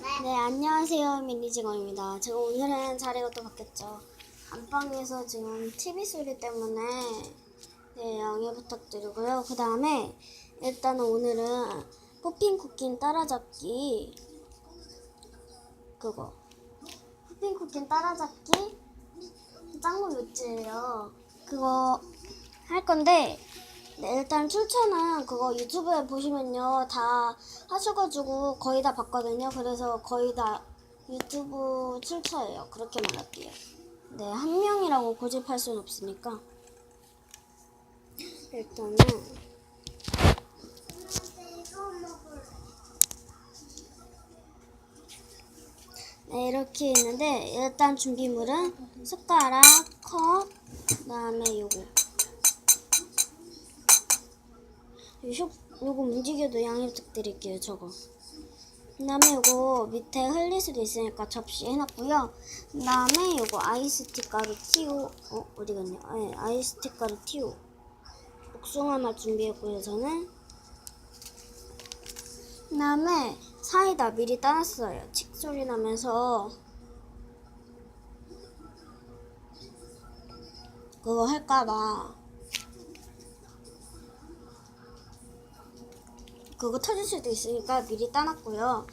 네, 안녕하세요. 미니지건입니다. 제가 오늘은 자리가 또 바뀌었죠. 안방에서 지금 TV 소리 때문에 네, 양해 부탁드리고요. 그 다음에 일단은 오늘은 포핀 쿠킹 따라잡기 그거 포핀 쿠킹 따라잡기 짱구 뮤즈예요. 그거 할 건데 네, 일단 출처는 그거 유튜브에 보시면요 다 하셔가지고 거의 다 봤거든요. 그래서 거의 다 유튜브 출처예요. 그렇게 말할게요. 네, 한 명이라고 고집할 수는 없으니까 일단은 네, 이렇게 있는데 일단 준비물은 숟가락, 컵, 그다음에 요거 요쇼, 요거 움직여도 양해 부탁드릴게요 저거. 그 다음에 요거 밑에 흘릴 수도 있으니까 접시 해놨고요. 그 다음에 요거 아이스티 가루 티오. 어? 어디 갔냐? 네, 아이스티 가루 티오. 복숭아 맛 준비했고요 저는. 그 다음에 사이다 미리 따놨어요 칙 소리 나면서. 그거 할까봐 그거 터질 수도 있으니까 미리 따놨고요.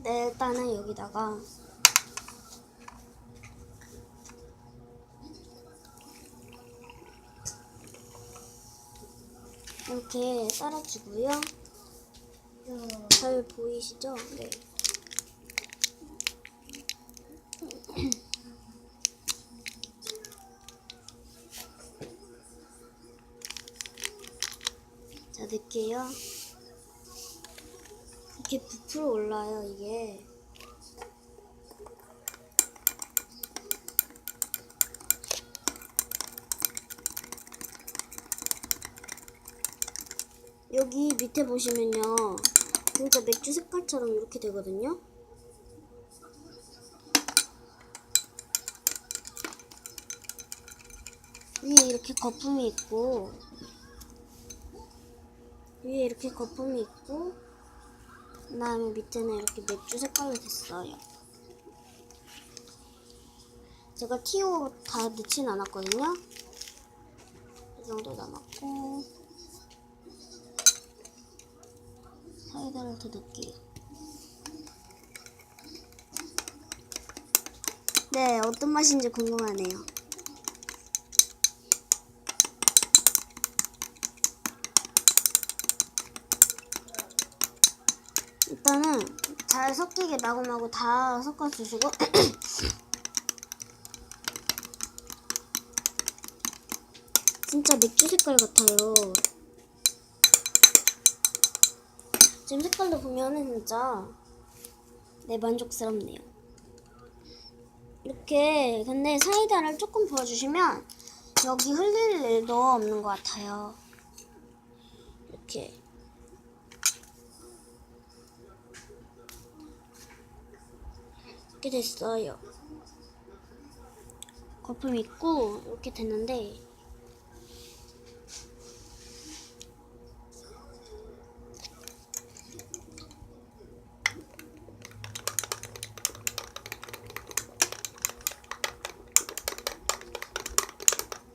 네, 일단은 여기다가 이렇게 따라주고요. 잘 보이시죠? 네. 자, 넣을게요. 이렇게 부풀어 올라요, 이게. 여기 밑에 보시면요. 진짜 맥주 색깔처럼 이렇게 되거든요. 위에 이렇게 거품이 있고, 위에 이렇게 거품이 있고, 그 다음에 밑에는 이렇게 맥주 색깔로 됐어요. 제가 티오 다 넣진 않았거든요. 이 정도 남았고 사이다를 더 넣을게요. 네, 어떤 맛인지 궁금하네요. 일단은 잘 섞이게 마구마구 다 섞어주시고 진짜 맥주 색깔 같아요. 지금 색깔도 보면은 진짜 네 만족스럽네요. 이렇게 근데 사이다를 조금 부어주시면 여기 흘릴 일도 없는 것 같아요. 이렇게 이렇게 됐어요. 거품 있고 이렇게 됐는데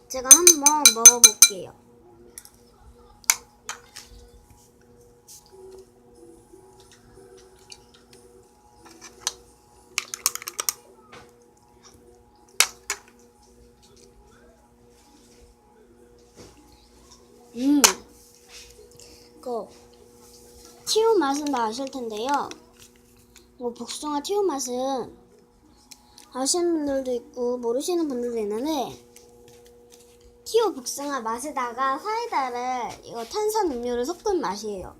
제가 한번 먹어볼게요. 맛은 다 아실 텐데요. 뭐 복숭아 티오 맛은 아시는 분들도 있고 모르시는 분들도 있는데 티오 복숭아 맛에다가 사이다를 이거 탄산 음료를 섞은 맛이에요.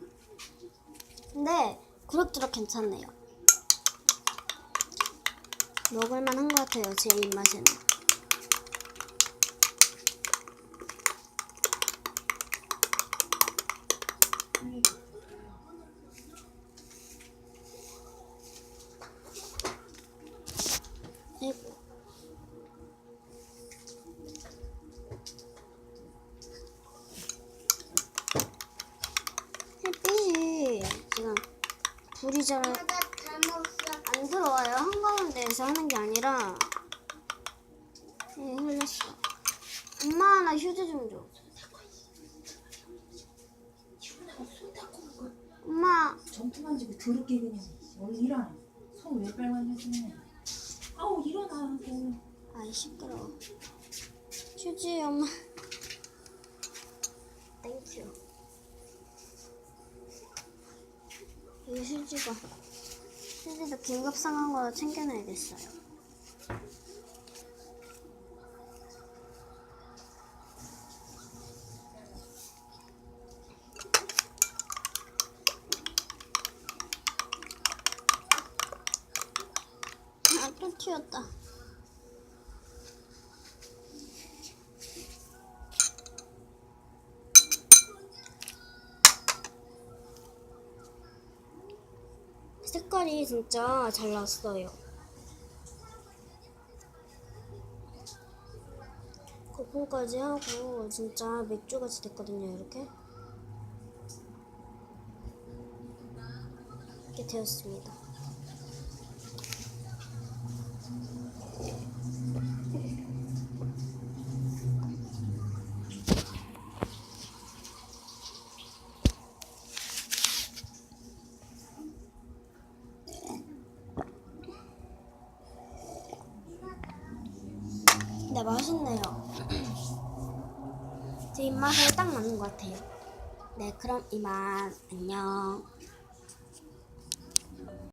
근데 그럭저럭 괜찮네요. 먹을만한 것 같아요 제 입맛에는. 아 나안 들어와요. 한가운데에서 하는 게 아니라 예, 흘렸어. 엄마 나 휴지 좀 줘. 엄마 점프 만지고 더럽게 그냥 얼른 일어나 손 왜 빨간색이냐 아우 일어나고 아이 시끄러워. 휴지 엄마. 이 휴지가 휴지도 긴급 상황으로 챙겨놔야겠어요. 아, 또 튀었다. 색깔이 진짜 잘 났어요. 거품까지 하고 진짜 맥주같이 됐거든요, 이렇게. 이렇게 되었습니다. 네, 맛있네요. 제 입맛에 딱 맞는 것 같아요. 네, 그럼 이만 안녕.